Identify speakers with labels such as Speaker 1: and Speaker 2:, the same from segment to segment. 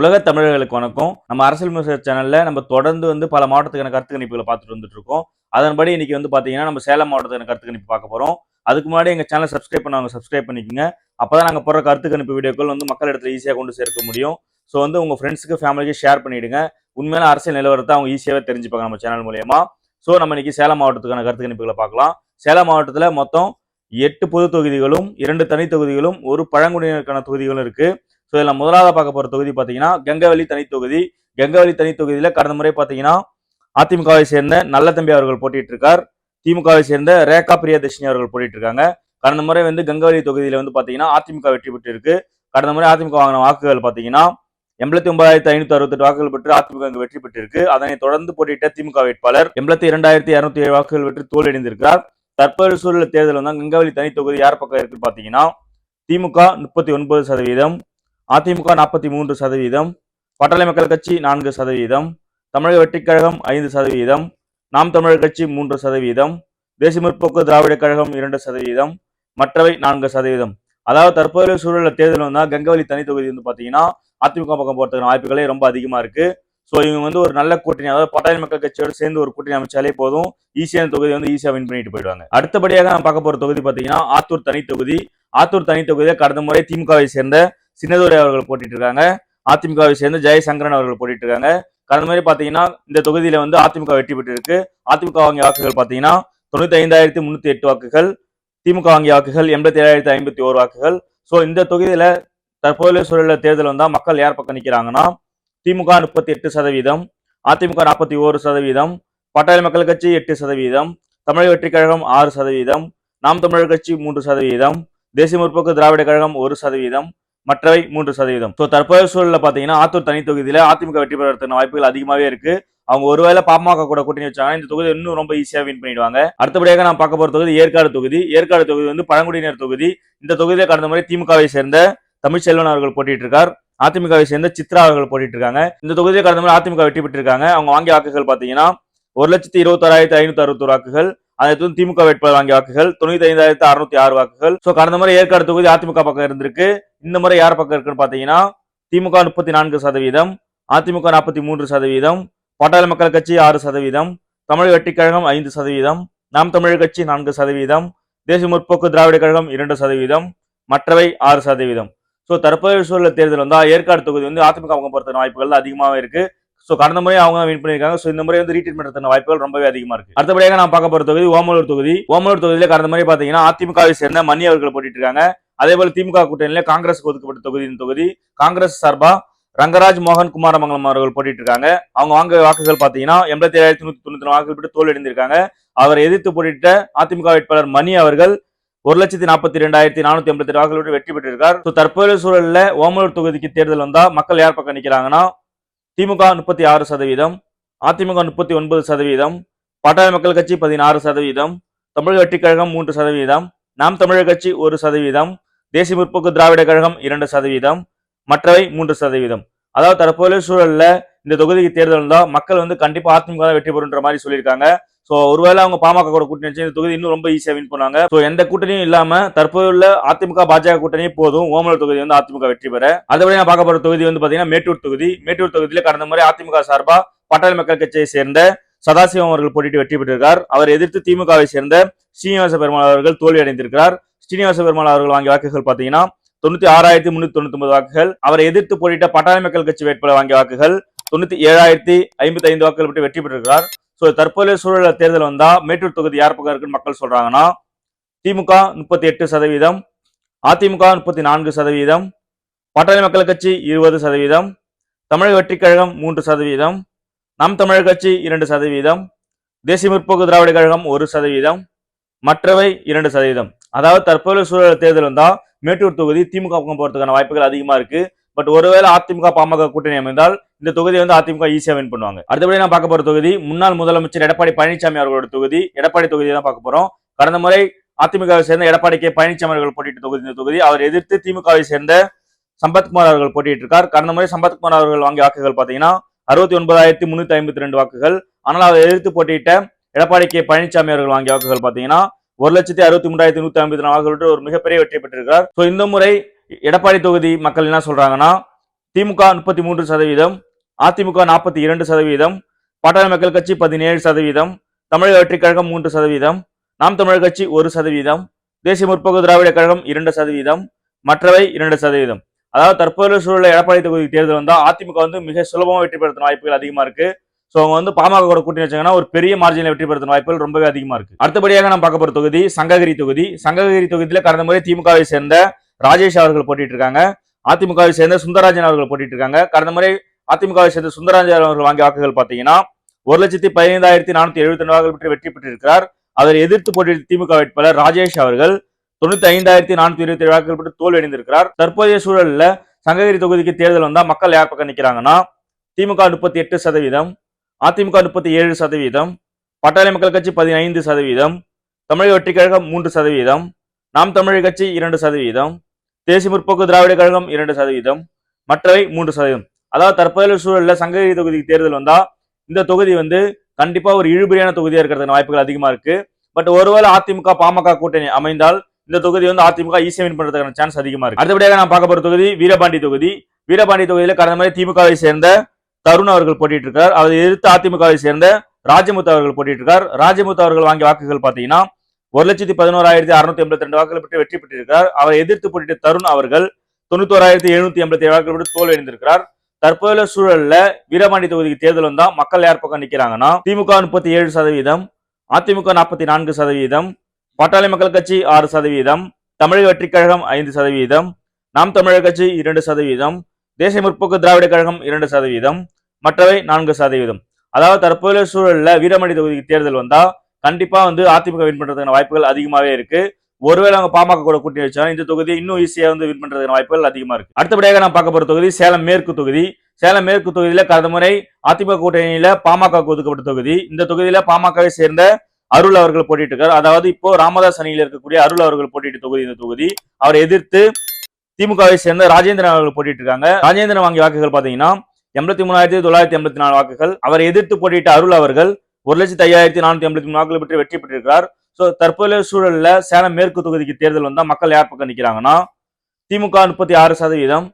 Speaker 1: உலக தமிழர்களுக்கு வணக்கம். நம்ம அரசியல் மிசர் சேனல்ல நம்ம தொடர்ந்து வந்து பல மாவட்டத்துக்கான கருத்து கணிப்புகளை பார்த்துட்டு வந்துட்டு இருக்கோம் அதன்படி இன்னைக்கு வந்து பாத்தீங்கன்னா நம்ம சேலம் மாவட்டத்துக்கான கருத்து கணிப்பு பார்க்க போறோம். அதுக்கு முன்னாடி எங்க சேனல் சப்ஸ்கிரைப் பண்ணவங்க சப்ஸ்கிரைப் பண்ணிக்கோங்க. அப்பதான் நாங்க போற கருத்து கணிப்பு வீடியோக்கள் வந்து மக்கள் இடத்துல ஈஸியா கொண்டு சேர்க்க முடியும். ஸோ வந்து உங்க ஃப்ரெண்ட்ஸுக்கு ஃபேமிலிக்கு ஷேர் பண்ணிடுங்க. உண்மையான அரசியல் நிலவரத்தை அவங்க ஈஸியாவே தெரிஞ்சுப்பாங்க நம்ம சேனல் மூலியமா. ஸோ நம்ம இன்னைக்கு சேலம் மாவட்டத்துக்கான கருத்து கணிப்புகளை பார்க்கலாம். சேலம் மாவட்டத்துல மொத்தம் எட்டு பொது தொகுதிகளும் இரண்டு தனி தொகுதிகளும் ஒரு பழங்குடியினருக்கான தொகுதிகளும் இருக்குது ஸோ இதில் முதலாவது பார்க்க போகிற தொகுதி பார்த்தீங்கன்னா கங்கவல்லி தனி தொகுதி. தனித்தொகுதியில் தனி கடந்த முறை பார்த்தீங்கன்னா அதிமுகவை சேர்ந்த நல்ல தம்பி அவர்கள் போட்டிட்டு இருக்கார் திமுகவை சேர்ந்த ரேகா பிரியதர்ஷினி அவர்கள் போட்டிட்டு இருக்காங்க கடந்த முறை வந்து கங்கவல்லி தொகுதியில் வந்து பார்த்தீங்கன்னா அதிமுக வெற்றி பெற்று இருக்கு கடந்த முறை அதிமுக வாங்கின வாக்குகள் பார்த்தீங்கன்னா எண்பத்தி ஒன்பதாயிரத்தி ஐநூத்தி அறுபத்தெட்டு வாக்குகள் பெற்று அதிமுக இங்கு வெற்றி பெற்றிருக்கு. அதனை தொடர்ந்து போட்டியிட்ட திமுக வேட்பாளர் எண்பத்தி இரண்டாயிரத்தி இரநூத்தி ஏழு வாக்குகள் பெற்று தோல்வியடைந்திருக்கிறார். தற்போது சூழல் தேர்தல் வந்து கங்கவல்லி தனி தொகுதி யார் பக்கம் இருக்குன்னு பார்த்தீங்கன்னா திமுக முப்பத்தி ஒன்பது சதவீதம் அதிமுக நாற்பத்தி மூன்று சதவீதம் பட்டாளி மக்கள் கட்சி நான்கு சதவீதம் தமிழக வெற்றிக் கழகம் ஐந்து சதவீதம் நாம் தமிழர் கட்சி மூன்று சதவீதம் தேசிய முற்போக்கு திராவிட கழகம் இரண்டு சதவீதம் மற்றவை நான்கு சதவீதம். அதாவது தற்போதைய சூழலில் தேர்தல் வந்தால் கங்கவலி தனி தொகுதி வந்து பார்த்தீங்கன்னா அதிமுக பக்கம் போறதுக்கான வாய்ப்புகளே ரொம்ப அதிகமாக இருக்கு. ஸோ இவங்க வந்து ஒரு நல்ல கூட்டணி அதாவது பட்டாளி மக்கள் கட்சியோடு சேர்ந்து ஒரு கூட்டணி அமைச்சாலே போதும் ஈஸியான தொகுதி வந்து ஈஸியாக வின் பண்ணிட்டு போயிடுவாங்க. அடுத்தபடியாக நான் பார்க்க போகிற தொகுதி பார்த்தீங்கன்னா ஆத்தூர் தனி தொகுதி. ஆத்தூர் தனி தொகுதியை கடந்த முறை திமுகவை சேர்ந்த சின்னதுரை அவர்கள் போட்டிட்டு இருக்காங்க அதிமுகவை சேர்ந்த ஜெயசங்கரன் அவர்கள் போட்டிட்டு இருக்காங்க கடந்த மாதிரி பாத்தீங்கன்னா இந்த தொகுதியில வந்து அதிமுக வெற்றி பெற்றிருக்கு. அதிமுக வாங்கிய வாக்குகள் பாத்தீங்கன்னா தொண்ணூத்தி ஐந்தாயிரத்தி முன்னூத்தி எட்டு வாக்குகள் திமுக வாங்கிய வாக்குகள் எண்பத்தி ஏழாயிரத்தி ஐம்பத்தி ஓரு வாக்குகள். ஸோ இந்த தொகுதியில தற்போதைய சூழல தேர்தல் வந்தா மக்கள் யார் பக்கம் நிக்கிறாங்கன்னா திமுக முப்பத்தி எட்டு சதவீதம் அதிமுக நாற்பத்தி ஓரு சதவீதம் பட்டாளி மக்கள் கட்சி எட்டு சதவீதம் தமிழக வெற்றிக் கழகம் ஆறு சதவீதம் நாம் தமிழர் கட்சி மூன்று சதவீதம் தேசிய முற்போக்கு திராவிட கழகம் ஒரு சதவீதம் மற்றவை மூன்று சதவீதம். ஸோ தற்போதைய சூழலில் பார்த்தீங்கன்னா ஆத்தூர் தனி தொகுதியில் அதிமுக வெற்றி பெறதுக்கான வாய்ப்புகள் அதிகமாகவே இருக்கு. அவங்க ஒருவேளை பாமக கூட கூட்டணி வச்சாங்கன்னா இந்த தொகுதி இன்னும் ரொம்ப ஈஸியாக வின் பண்ணிடுவாங்க. அடுத்தபடியாக நான் பார்க்க போகிற தொகுதி ஏற்காடு தொகுதி. ஏற்காடு தொகுதி வந்து பழங்குடியினர் தொகுதி. இந்த தொகுதியை கடந்த முறை திமுகவை சேர்ந்த தமிழ்ச்செல்வன் அவர்கள் போட்டிட்டு இருக்கார் அதிமுகவை சேர்ந்த சித்ரா அவர்கள் போட்டிட்டு இருக்காங்க இந்த தொகுதியில் கடந்த முறை அதிமுக வெற்றி பெற்றிருக்காங்க. அவங்க வாங்கிய வாக்குகள் பார்த்தீங்கன்னா ஒரு லட்சத்தி இருபத்தோராயிரத்தி ஐநூத்தி அறுபத்தொரு வாக்குகள். அதை திமுக வேட்பாளர் வாங்கிய வாக்குகள் தொண்ணூத்தி ஐந்தாயிரத்தி அறுநூத்தி ஆறு வாக்குகள். சோ கடந்த முறை ஏற்காடு தொகுதி அதிமுக பக்கம் இருந்திருக்கு. இந்த முறை யார் பக்கம் இருக்குன்னு பாத்தீங்கன்னா திமுக முப்பத்தி நான்கு சதவீதம் அதிமுக நாற்பத்தி மூன்று சதவீதம் பாட்டாளி மக்கள் கட்சி ஆறு சதவீதம் தமிழக வெற்றிக் கழகம் ஐந்து சதவீதம் நாம் தமிழர் கட்சி நான்கு சதவீதம் தேசிய முற்போக்கு திராவிட கழகம் இரண்டு சதவீதம் மற்றவை ஆறு சதவீதம். ஸோ தற்போதைய சூழல் தேர்தல் வந்தால் ஏற்காடு தொகுதி வந்து அதிமுக பக்கம் பொறுத்த வாய்ப்புகள் அதிகமாகவே இருக்கு. ஸோ கடந்த முறை அவங்க வின் பண்ணியிருக்காங்க. ஸோ இந்த முறை வந்து ரீட்ரீட்மெண்ட் பண்ணுறதுக்கான வாய்ப்புகள் ரொம்பவே அதிகமாக இருக்கு. அடுத்தபடியாக நான் பார்க்க போகிற தொகுதி ஓமலூர் தொகுதி. ஓமலூர் தொகுதியில் கடந்த முறை பார்த்தீங்கன்னா அதிமுகவை சேர்ந்த மணி அவர்கள் போட்டிட்டு இருக்காங்க அதே போல திமுக கூட்டணியில காங்கிரஸ் ஒதுக்கப்பட்ட தொகுதி இந்த தொகுதி. காங்கிரஸ் சார்பா ரங்கராஜ் மோகன் குமாரமங்கலம் அவர்கள் போட்டிட்டு இருக்காங்க அவங்க வாங்க வாக்குகள் பார்த்தீங்கன்னா எண்பத்தி ஏழாயிரத்தி நூத்தி தொண்ணூத்தி வாக்குகள் போட்டு தோல்வியடைந்திருக்காங்க அவரை எதிர்த்து போட்டிட்ட அதிமுக வேட்பாளர் மணி அவர்கள் ஒரு லட்சத்தி நாற்பத்தி ரெண்டாயிரத்தி நானூத்தி எண்பத்தி வாக்குகள் வெற்றி பெற்றிருக்கார் ஸோ தற்போதைய சூழல்ல ஓமலூர் தொகுதிக்கு தேர்தல் வந்தா மக்கள் யார் பக்கம் நிக்கிறாங்கன்னா திமுக முப்பத்தி ஆறு சதவீதம் அதிமுக முப்பத்தி ஒன்பது சதவீதம் பாட்டாளி மக்கள் கட்சி பதினாறு சதவீதம் தமிழக வெற்றிக் கழகம் மூன்று சதவீதம் நாம் தமிழர் கட்சி ஒரு சதவீதம் தேசிய முற்போக்கு திராவிட கழகம் இரண்டு சதவீதம் மற்றவை மூன்று சதவீதம். அதாவது தற்போதைய சூழல்ல இந்த தொகுதிக்கு தேர்தல் இருந்தால் மக்கள் வந்து கண்டிப்பா அதிமுக வெற்றி பெறுன்ற மாதிரி சொல்லியிருக்காங்க. சோ ஒருவேளை அவங்க பாமக கூட கூட்டணி வச்சு இந்த தொகுதி இன்னும் ரொம்ப ஈஸியாக வின் பண்ணாங்க ஸோ எந்த கூட்டணியும் இல்லாம தற்போதுள்ள அதிமுக பாஜக கூட்டணியே போதும். ஓமலூர் தொகுதி வந்து அதிமுக வெற்றி பெற. அதோட நான் பார்க்க போற தொகுதி வந்து பாத்தீங்கன்னா மேட்டூர் தொகுதி. மேட்டூர் தொகுதியில கடந்த முறை அதிமுக சார்பா பட்டாளி மக்கள் கட்சியை சேர்ந்த சதாசிவம் அவர்கள் போட்டிட்டு வெற்றி பெற்றிருக்கார். அவர் எதிர்த்து திமுகவை சேர்ந்த ஸ்ரீனிவாச பெருமாள் அவர்கள் தோல்வி அடைந்திருக்கிறார். ஸ்ரீனிவாச பெருமாள் அவர்கள் வாங்கிய வாக்குகள் பாத்தீங்கன்னா தொண்ணூத்தி ஆறாயிரத்தி முன்னூத்தி தொண்ணூத்தி ஒன்பது வாக்குகள். அவரை எதிர்த்து போட்டியிட்ட பட்டாளி மக்கள் கட்சி வேட்பாளர் வாங்கிய வாக்குகள் தொண்ணூத்தி ஏழாயிரத்தி ஐம்பத்தி ஐந்து வாக்குகள் பெற்று வெற்றி பெற்றிருக்கிறார். ஸோ தற்போதைய சூழல தேர்தல் வந்தால் மேட்டூர் தொகுதி யார் பக்கம் இருக்குன்னு மக்கள் சொல்கிறாங்கன்னா திமுக முப்பத்தி எட்டு சதவீதம் அதிமுக முப்பத்தி நான்கு சதவீதம் பாட்டாளி மக்கள் கட்சி இருபது சதவீதம் தமிழக வெற்றிக் கழகம் மூன்று சதவீதம் நம் தமிழர் கட்சி இரண்டு சதவீதம் தேசிய முற்போக்கு திராவிட கழகம் ஒரு சதவீதம் மற்றவை இரண்டு சதவீதம். அதாவது தற்போதைய சூழல் தேர்தல் வந்தால் மேட்டூர் தொகுதி திமுக பக்கம் போகிறதுக்கான வாய்ப்புகள் அதிகமாக இருக்கு. பட் ஒருவேளை அதிமுக பாமக கூட்டணி அமைந்தால் இந்த தொகுதியை வந்து அதிமுக ஈஸியா வின் பண்ணுவாங்க. அடுத்தபடி நான் பார்க்க போற தொகுதி முன்னாள் முதலமைச்சர் எடப்பாடி பழனிசாமி அவர்களோட தொகுதி எடப்பாடி தொகுதியை தான் பார்க்க போறோம். கடந்த முறை அதிமுகவை சேர்ந்த எடப்பாடி கே பழனிசாமி அவர்கள் போட்டியிட்ட தொகுதி இந்த தொகுதி. அவர் எதிர்த்து திமுகவை சேர்ந்த சம்பத்குமார் அவர்கள் போட்டியிட்டு இருக்கார் கடந்த முறை சம்பத்குமார் அவர்கள் வாங்கிய வாக்குகள் பாத்தீங்கன்னா அறுபத்தி ஒன்பதாயிரத்தி முன்னூத்தி ஐம்பத்தி ரெண்டு வாக்குகள். ஆனால் அவர் எதிர்த்து போட்டியிட்ட எடப்பாடி கே பழனிசாமி அவர்கள் வாங்கிய வாக்குகள் பாத்தீங்கன்னா ஒரு லட்சத்தி அறுபத்தி மூன்றாயிரத்தி நூத்தி ஐம்பத்தி நாலு வாக்குகள் ஒரு மிகப்பெரிய வெற்றி பெற்றிருக்கிறார். ஸோ இந்த முறை எடப்பாடி தொகுதி மக்கள் என்ன சொல்றாங்கன்னா திமுக முப்பத்தி மூன்று சதவீதம் அதிமுக நாற்பத்தி இரண்டு சதவீதம் பாட்டாளி மக்கள் கட்சி பதினேழு சதவீதம் தமிழக வெற்றிக் கழகம் மூன்று சதவீதம் நாம் தமிழர் கட்சி ஒரு சதவீதம் தேசிய முற்போக்கு திராவிட கழகம் இரண்டு சதவீதம் மற்றவை இரண்டு சதவீதம். அதாவது தற்போதைய சூழலில் எடப்பாடி தொகுதி தேர்தல் வந்தால் அதிமுக வந்து மிக சுலபமாக வெற்றி பெறுத்த வாய்ப்புகள் அதிகமா இருக்கு. ஸோ அவங்க வந்து பாமக கூட கூட்டணி வச்சாங்கன்னா ஒரு பெரிய மார்ஜினில் வெற்றி பெறுத்தின வாய்ப்புகள் ரொம்பவே அதிகமா இருக்கு. அடுத்தபடியாக நம்ம பார்க்க போற தொகுதி சங்ககிரி தொகுதி. சங்ககிரி தொகுதியில கடந்த முறை திமுகவை சேர்ந்த ராஜேஷ் அவர்கள் போட்டிட்டு இருக்காங்க அதிமுகவை சேர்ந்த சுந்தரராஜன் அவர்கள் போட்டிட்டு இருக்காங்க கடந்த முறை அதிமுகவை சேர்ந்த சுந்தரராஜன் அவர்கள் வாங்கிய வாக்குகள் பார்த்தீங்கன்னா ஒரு லட்சத்தி பதினைந்தாயிரத்தி நானூத்தி எழுபத்தி ரெண்டு வாக்குகள் பெற்று வெற்றி பெற்றிருக்கிறார். அவரை எதிர்த்து போட்டியிட்ட திமுக வேட்பாளர் ராஜேஷ் அவர்கள் தொண்ணூத்தி ஐந்தாயிரத்தி நானூத்தி இருபத்தி ஏழு வாக்குகள் பெற்று தோல்வி அடைந்திருக்கிறார் தற்போதைய சூழல்ல சங்ககிரி தொகுதிக்கு தேர்தல் வந்தா மக்கள் யார் பக்கம் நிற்கிறாங்கன்னா திமுக முப்பத்தி எட்டு சதவீதம் அதிமுக முப்பத்தி ஏழு சதவீதம் பட்டாளி மக்கள் கட்சி பதினைந்து சதவீதம் தமிழக வெற்றி கழகம் மூன்று சதவீதம் நாம் தமிழர் கட்சி இரண்டு சதவீதம் தேசிய முற்போக்கு திராவிட கழகம் இரண்டு சதவீதம் மற்றவை மூன்று சதவீதம். அதாவது தற்போதைய சூழலில் சங்ககிரி தொகுதிக்கு தேர்தல் வந்தால் இந்த தொகுதி வந்து கண்டிப்பாக ஒரு இழுபறியான தொகுதியாக இருக்கிறதுக்கு வாய்ப்புகள் அதிகமாக இருக்கு. பட் ஒருவேளை அதிமுக பாமக கூட்டணி அமைந்தால் இந்த தொகுதி வந்து அதிமுக ஈஸியாக வின் பண்றதுக்கான சான்ஸ் அதிகமாக இருக்கு. அடுத்தபடியாக நான் பார்க்க போகிற தொகுதி வீரபாண்டி தொகுதி. வீரபாண்டி தொகுதியில் கடந்த மாதிரி திமுகவை சேர்ந்த தருண் அவர்கள் போட்டிட்டு இருக்கார் அவரை எதிர்த்து அதிமுகவை சேர்ந்த ராஜமுத்து அவர்கள் போட்டிட்டு இருக்கார் ராஜமுத்து அவர்கள் வாங்கிய வாக்குகள் பார்த்தீங்கன்னா ஒரு லட்சத்தி பதினோராயிரத்தி அறுநூத்தி எண்பத்தி ரெண்டு வாக்குகள் பெற்று வெற்றி பெற்றிருக்கிறார் அவரை எதிர்த்து போட்டிட்டு தருண் அவர்கள் தொண்ணூத்தோராயிரத்தி எழுநூத்தி எண்பத்தி ஏழு வாக்குகள் பெற்று தோல்வியடைந்திருக்கிறார். அடைந்திருக்கிறார் தற்போதைய சூழல்ல வீரமணி தொகுதிக்கு தேர்தல் வந்தா மக்கள் யார் பக்கம் நிக்கிறாங்கன்னா திமுக முப்பத்தி ஏழு சதவீதம் அதிமுக நாற்பத்தி நான்கு சதவீதம் பாட்டாளி மக்கள் கட்சி ஆறு சதவீதம் தமிழக வெற்றிக் கழகம் ஐந்து சதவீதம் நாம் தமிழர் கட்சி இரண்டு சதவீதம் தேசிய முற்போக்கு திராவிட கழகம் இரண்டு சதவீதம் மற்றவை நான்கு சதவீதம். அதாவது தற்போதைய சூழல்ல வீரமணி தொகுதிக்கு தேர்தல் வந்தா கண்டிப்பா வந்து அதிமுக வின் பண்றதுக்கான வாய்ப்புகள் அதிகமாவே இருக்கு. ஒருவேளை அவங்க பாமக கூட கூட்டணி வச்சாலும் இந்த தொகுதி இன்னும் ஈஸியா வந்து வின் பண்றதுக்கான வாய்ப்புகள் அதிகமா இருக்கு. அடுத்தபடியாக நான் பார்க்க போற தொகுதி சேலம் மேற்கு தொகுதி. சேலம் மேற்கு தொகுதியில கடந்த முறை அதிமுக கூட்டணியில பாமக ஒதுக்கப்பட்ட தொகுதி. இந்த தொகுதியில பாமகவை சேர்ந்த அருள் அவர்கள் போட்டிட்டு இருக்காரு. அதாவது இப்போ ராமதாஸ் அணியில் இருக்கக்கூடிய அருள் அவர்கள் போட்டிட்டு தொகுதி இந்த தொகுதி. அவரை எதிர்த்து திமுகவை சேர்ந்த ராஜேந்திரன் அவர்கள் போட்டிட்டு இருக்காங்க. ராஜேந்திரன் வாங்கிய வாக்குகள் பாத்தீங்கன்னா எண்பத்தி மூணாயிரத்தி தொள்ளாயிரத்தி எண்பத்தி நாலு வாக்குகள். அவரை எதிர்த்து போட்டியிட்ட அருள் அவர்கள் ஒரு லட்சத்தி ஐயாயிரத்தி நானூத்தி எண்பத்தி மூணு வாக்குகள் பெற்று வெற்றி பெற்றிருக்கிறார். ஸோ தற்போதைய சூழலில் சேலம் மேற்கு தொகுதிக்கு தேர்தல் வந்தால் மக்கள் யார் பக்கம் நிற்கிறாங்கன்னா திமுக முப்பத்தி ஆறு சதவீதம்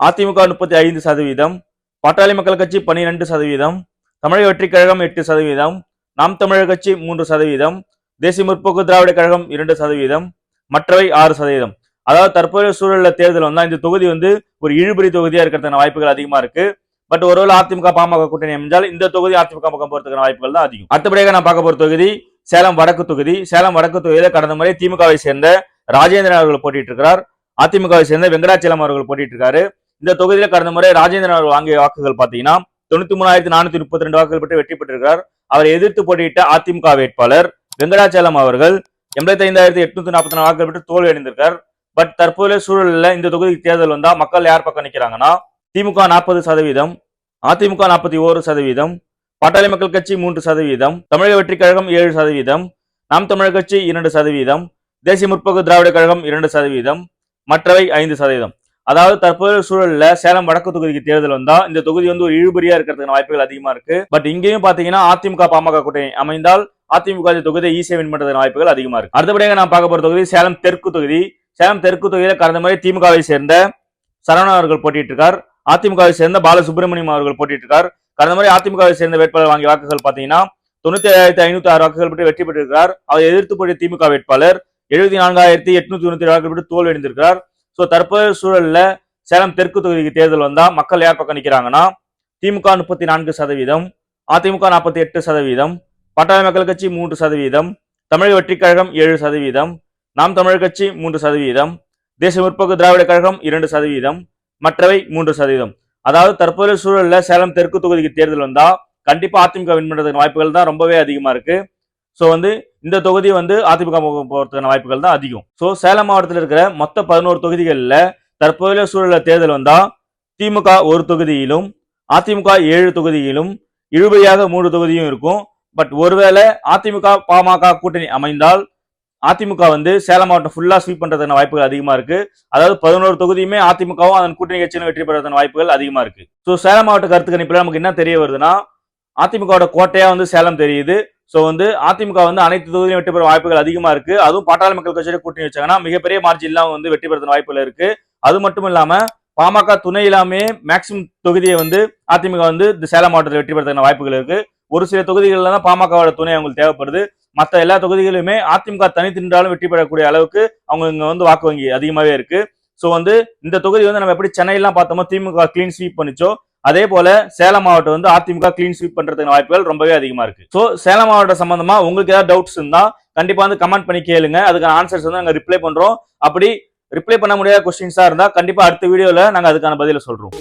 Speaker 1: அதிமுக முப்பத்தி ஐந்து சதவீதம் பாட்டாளி மக்கள் கட்சி பன்னிரெண்டு சதவீதம் தமிழக வெற்றிக் கழகம் எட்டு சதவீதம் நாம் தமிழர் கட்சி மூன்று சதவீதம் தேசிய முற்போக்கு திராவிட கழகம் இரண்டு சதவீதம் மற்றவை ஆறு சதவீதம். அதாவது தற்போதைய சூழலில் தேர்தல் வந்தால் இந்த தொகுதி வந்து ஒரு இழுபறி தொகுதியாக இருக்கிறதுக்கான வாய்ப்புகள் அதிகமாக இருக்கு. பட் ஒருவேளை அதிமுக பாமக கூட்டணி அமைஞ்சால் இந்த தொகுதி அதிமுக பக்கம் போகிறதுக்கான வாய்ப்புகள் தான் அதிகம். அடுத்தபடியாக நான் பார்க்க போகிற தொகுதி சேலம் வடக்கு தொகுதி சேலம் வடக்கு தொகுதியில கடந்த முறை திமுகவை சேர்ந்த ராஜேந்திரன் அவர்கள் போட்டிட்டு இருக்கிறார் அதிமுகவை சேர்ந்த வெங்கடாச்சலம் அவர்கள் போட்டிட்டு இருக்காரு இந்த தொகுதியில கடந்த முறை ராஜேந்திரன் அவர்கள் வாங்கிய வாக்குகள் பாத்தீங்கன்னா தொண்ணூத்தி மூணாயிரத்தி நானூத்தி முப்பத்தி ரெண்டு வாக்குகள் பெற்று வெற்றி பெற்றிருக்கிறார். அவரை எதிர்த்து போட்டியிட்ட அதிமுக வேட்பாளர் வெங்கடாச்சலம் அவர்கள் எண்பத்தி ஐந்தாயிரத்தி எட்நூத்தி நாற்பத்தி நாலு வாக்குகள் பெற்று தோல்வி அடைந்திருக்கார். பட் தற்போதைய சூழல்ல இந்த தொகுதிக்கு தேர்தல் வந்தா மக்கள் யார் பக்கம் நிக்கிறாங்கன்னா திமுக நாற்பது சதவீதம் அதிமுக நாற்பத்தி ஓரு சதவீதம் பாட்டாளி மக்கள் கட்சி மூன்று சதவீதம் தமிழக வெற்றிக் கழகம் ஏழு சதவீதம் நாம் தமிழர் கட்சி இரண்டு சதவீதம் தேசிய முற்போக்கு திராவிட கழகம் இரண்டு சதவீதம் மற்றவை ஐந்து சதவீதம். அதாவது தற்போதைய சூழல்ல சேலம் வடக்கு தொகுதிக்கு தேர்தல் வந்தா இந்த தொகுதி வந்து ஒரு இழுபறியா இருக்கிறதுக்கான வாய்ப்புகள் அதிகமா இருக்கு. பட் இங்கேயும் பாத்தீங்கன்னா அதிமுக பாமக கூட்டணி அமைந்தால் அதிமுக இந்த தொகுதியை ஈஸியா வின் பண்றதுக்கான வாய்ப்புகள் அதிகமா இருக்கு. அடுத்தபடியாக நான் பார்க்க போற தொகுதி சேலம் தெற்கு தொகுதி. சேலம் தெற்கு தொகுதியில கடந்த முறை திமுகவை சேர்ந்த சரவணன் அவர்கள் போட்டிட்டு இருக்கார் அதிமுகவை சேர்ந்த பாலசுப்ரமணியம் அவர்கள் போட்டிட்டு இருக்கார் கடந்த முறை அதிமுகவை சேர்ந்த வேட்பாளர் வாங்கிய வாக்குகள் பாத்தீங்கன்னா தொண்ணூத்தி ஏழாயிரத்தி ஐநூத்தி ஆறு வாக்குகள் பெற்று வெற்றி பெற்றிருக்கிறார். அவர் எதிர்த்து போய் திமுக வேட்பாளர் எழுபத்தி நான்காயிரத்தி எட்நூத்தி தொண்ணூத்தி வாக்குகள் பெற்று தோல்வி அடைந்திருக்கிறார். சோ தற்போதைய சூழல்ல சேலம் தெற்கு தொகுதிக்கு தேர்தல் வந்தா மக்கள் யார் பக்கம் நிக்கிறாங்கன்னா திமுக முப்பத்தி நான்கு சதவீதம் அதிமுக நாற்பத்தி எட்டு சதவீதம் பட்டாளி மக்கள் கட்சி மூன்று சதவீதம் தமிழக வெற்றிக் கழகம் ஏழு சதவீதம் நாம் தமிழர் கட்சி மூன்று சதவீதம் தேசிய முற்போக்கு திராவிட கழகம் இரண்டு சதவீதம் மற்றவை மூன்று சதவீதம். அதாவது தற்போதைய சூழலில் சேலம் தெற்கு தொகுதிக்கு தேர்தல் வந்தால் கண்டிப்பாக அதிமுக வின் பண்ணுறதுக்கு வாய்ப்புகள் தான் ரொம்பவே அதிகமாக இருக்குது ஸோ வந்து இந்த தொகுதி வந்து அதிமுக போகிறதுக்கான வாய்ப்புகள் தான் அதிகம். ஸோ சேலம் மாவட்டத்தில் இருக்கிற மொத்த பதினோரு தொகுதிகளில் தற்போதைய சூழலில் தேர்தல் வந்தால் திமுக ஒரு தொகுதியிலும் அதிமுக ஏழு தொகுதியிலும் இழுபடியாக மூன்று தொகுதியும் இருக்கும். பட் ஒருவேளை அதிமுக பாமக கூட்டணி அமைந்தால் அதிமுக வந்து சேலம் மாவட்டம் ஃபுல்லாக ஸ்வீப் பண்ணுறதுக்கான வாய்ப்புகள் அதிகமாக இருக்கு. அதாவது பதினோரு தொகுதியுமே அதிமுகவும் அதன் கூட்டணி கட்சியும் வெற்றி பெறதுக்கான வாய்ப்புகள் அதிகமாக இருக்கு. ஸோ சேலம் மாவட்ட கருத்து கணிப்பில் நமக்கு என்ன தெரிய வருதுன்னா அதிமுகவோட கோட்டையாக வந்து சேலம் தெரியுது. ஸோ வந்து அதிமுக வந்து அனைத்து தொகுதியிலும் வெற்றி பெற வாய்ப்புகள் அதிகமாக இருக்கு. அதுவும் பாட்டாளி மக்கள் கட்சியோட கூட்டணி வச்சாங்கன்னா மிகப்பெரிய மார்ஜின்லாம் வந்து வெற்றி பெறதுக்கான வாய்ப்புகள் இருக்கு. அது மட்டும் இல்லாமல் பாமக துணை இல்லாமே மேக்சிமம் தொகுதியை வந்து அதிமுக வந்து இந்த சேலம் மாவட்டத்தில் வெற்றி பெறதுக்கான வாய்ப்புகள் இருக்கு. ஒரு சில தொகுதிகளில் தான் பாமகவோட துணை அவங்களுக்கு தேவைப்படுது. மற்ற எல்லா தொகுதிகளிலுமே அதிமுக தனித்தின்றாலும் வெற்றி பெறக்கூடிய அளவுக்கு அவங்க இங்க வந்து வாக்கு வங்கி அதிகமாவே இருக்கு. ஸோ வந்து இந்த தொகுதி வந்து நம்ம எப்படி சென்னையெல்லாம் பார்த்தோமோ திமுக கிளீன் ஸ்வீப் பண்ணிச்சோ அதே போல சேலம் மாவட்டம் வந்து அதிமுக கிளீன் ஸ்வீப் பண்றதுக்கு வாய்ப்புகள் ரொம்பவே அதிகமா இருக்கு. ஸோ சேலம் மாவட்டம் சம்பந்தமா உங்களுக்கு ஏதாவது டவுட்ஸ் இருந்தா கண்டிப்பா வந்து கமெண்ட் பண்ணி கேளுங்க. அதுக்கான ஆன்சர்ஸ் வந்து நாங்கள் ரிப்ளை பண்றோம். அப்படி ரிப்ளை பண்ண முடியாத கொஸ்டின்ஸா இருந்தா கண்டிப்பா அடுத்த வீடியோல நாங்கள் அதுக்கான பதில சொல்றோம்.